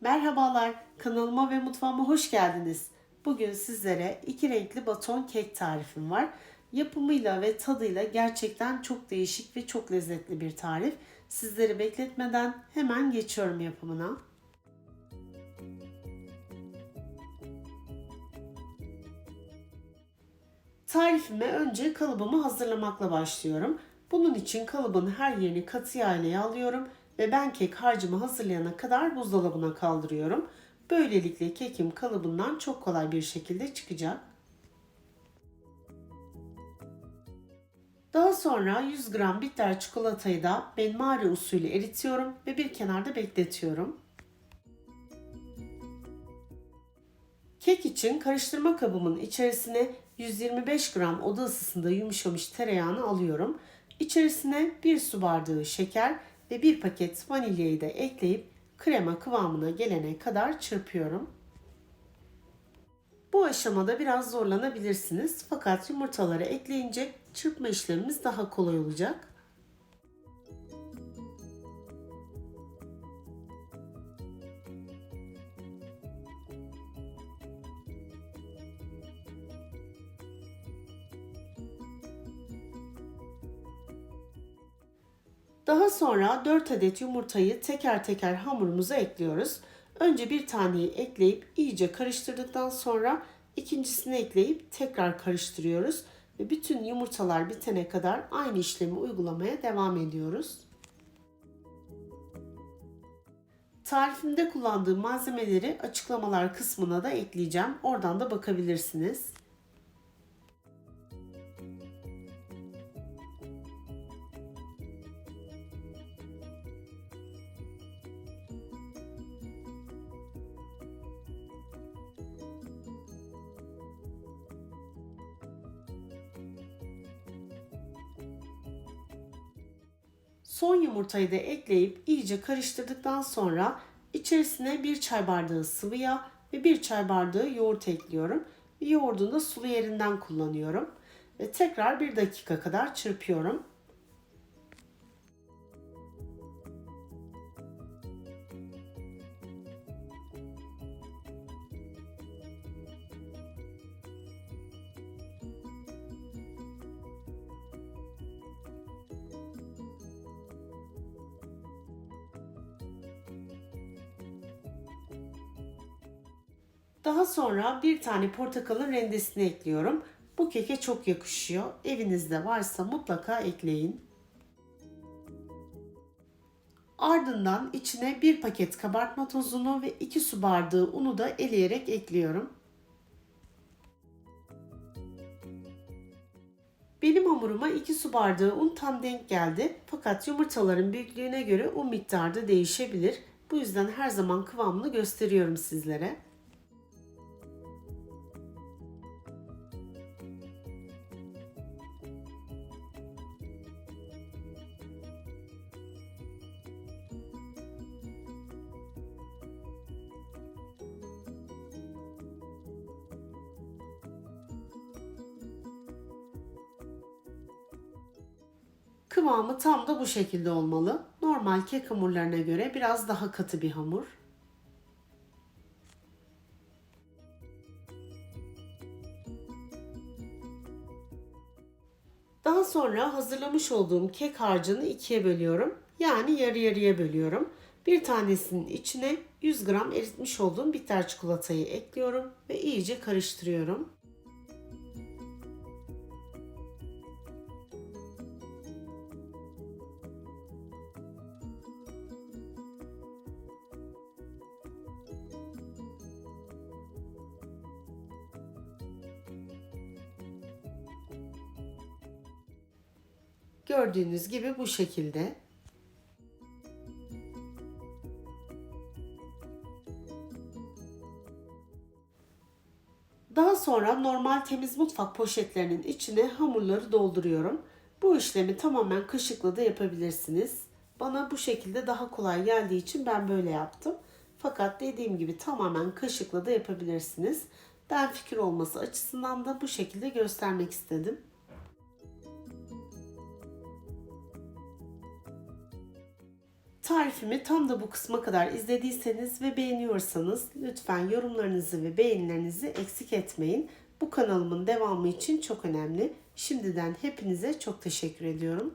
Merhabalar, kanalıma ve mutfağıma hoş geldiniz. Bugün sizlere iki renkli baton kek tarifim var. Yapımıyla ve tadıyla gerçekten çok değişik ve çok lezzetli bir tarif. Sizleri bekletmeden hemen geçiyorum yapımına. Tarifime önce kalıbımı hazırlamakla başlıyorum. Bunun için kalıbın her yerini katı yağ ile yağlıyorum ve ben kek harcımı hazırlayana kadar buzdolabına kaldırıyorum. Böylelikle kekim kalıbından çok kolay bir şekilde çıkacak. Daha sonra 100 gram bitter çikolatayı da benmari usulü eritiyorum ve bir kenarda bekletiyorum. Kek için karıştırma kabımın içerisine 125 gram oda ısısında yumuşamış tereyağını alıyorum. İçerisine 1 su bardağı şeker ve 1 paket vanilyayı da ekleyip krema kıvamına gelene kadar çırpıyorum. Bu aşamada biraz zorlanabilirsiniz fakat yumurtaları ekleyince çırpma işlemimiz daha kolay olacak. Daha sonra 4 adet yumurtayı teker teker hamurumuza ekliyoruz. Önce bir taneyi ekleyip iyice karıştırdıktan sonra ikincisini ekleyip tekrar karıştırıyoruz ve bütün yumurtalar bitene kadar aynı işlemi uygulamaya devam ediyoruz. Tarifimde kullandığım malzemeleri açıklamalar kısmına da ekleyeceğim. Oradan da bakabilirsiniz. Son yumurtayı da ekleyip iyice karıştırdıktan sonra içerisine bir çay bardağı sıvı yağ ve bir çay bardağı yoğurt ekliyorum. Yoğurdunu sulu yerinden kullanıyorum. Ve tekrar bir dakika kadar çırpıyorum. Daha sonra bir tane portakalın rendesini ekliyorum. Bu keke çok yakışıyor. Evinizde varsa mutlaka ekleyin. Ardından içine bir paket kabartma tozunu ve 2 su bardağı unu da eleyerek ekliyorum. Benim hamuruma 2 su bardağı un tam denk geldi. Fakat yumurtaların büyüklüğüne göre un miktarı da değişebilir. Bu yüzden her zaman kıvamını gösteriyorum sizlere. Kıvamı tam da bu şekilde olmalı. Normal kek hamurlarına göre biraz daha katı bir hamur. Daha sonra hazırlamış olduğum kek harcını ikiye bölüyorum. Yani yarı yarıya bölüyorum. Bir tanesinin içine 100 gram eritmiş olduğum bitter çikolatayı ekliyorum ve iyice karıştırıyorum. Gördüğünüz gibi bu şekilde. Daha sonra normal temiz mutfak poşetlerinin içine hamurları dolduruyorum. Bu işlemi tamamen kaşıkla da yapabilirsiniz. Bana bu şekilde daha kolay geldiği için ben böyle yaptım. Fakat dediğim gibi tamamen kaşıkla da yapabilirsiniz. Ben fikir olması açısından da bu şekilde göstermek istedim. Tarifimi tam da bu kısma kadar izlediyseniz ve beğeniyorsanız lütfen yorumlarınızı ve beğenilerinizi eksik etmeyin. Bu kanalımın devamı için çok önemli. Şimdiden hepinize çok teşekkür ediyorum.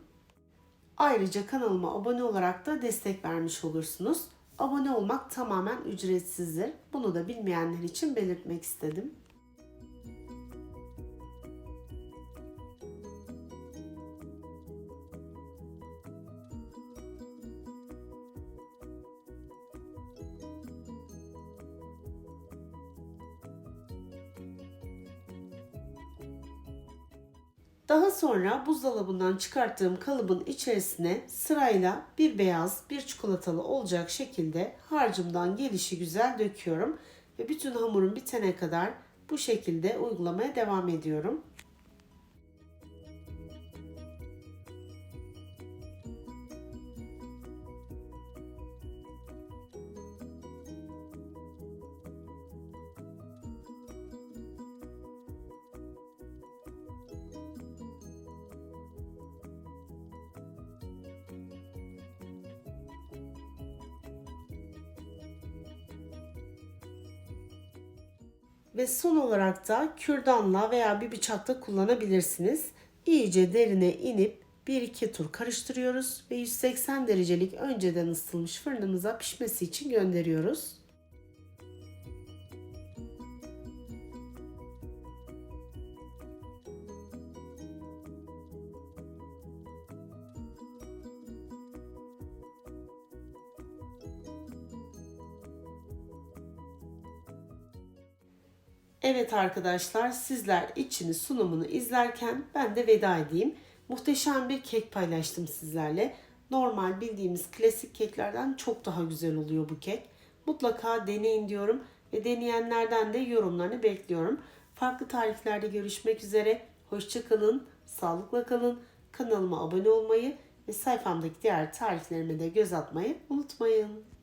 Ayrıca kanalıma abone olarak da destek vermiş olursunuz. Abone olmak tamamen ücretsizdir. Bunu da bilmeyenler için belirtmek istedim. Daha sonra buzdolabından çıkarttığım kalıbın içerisine sırayla bir beyaz, bir çikolatalı olacak şekilde harcımdan gelişi güzel döküyorum ve bütün hamurum bitene kadar bu şekilde uygulamaya devam ediyorum. Ve son olarak da kürdanla veya bir bıçakla kullanabilirsiniz. İyice derine inip 1-2 tur karıştırıyoruz ve 180 derecelik önceden ısıtılmış fırınımıza pişmesi için gönderiyoruz. Evet arkadaşlar sizler içini sunumunu izlerken ben de veda edeyim. Muhteşem bir kek paylaştım sizlerle. Normal bildiğimiz klasik keklerden çok daha güzel oluyor bu kek. Mutlaka deneyin diyorum ve deneyenlerden de yorumlarını bekliyorum. Farklı tariflerde görüşmek üzere. Hoşçakalın, sağlıkla kalın. Kanalıma abone olmayı ve sayfamdaki diğer tariflerime de göz atmayı unutmayın.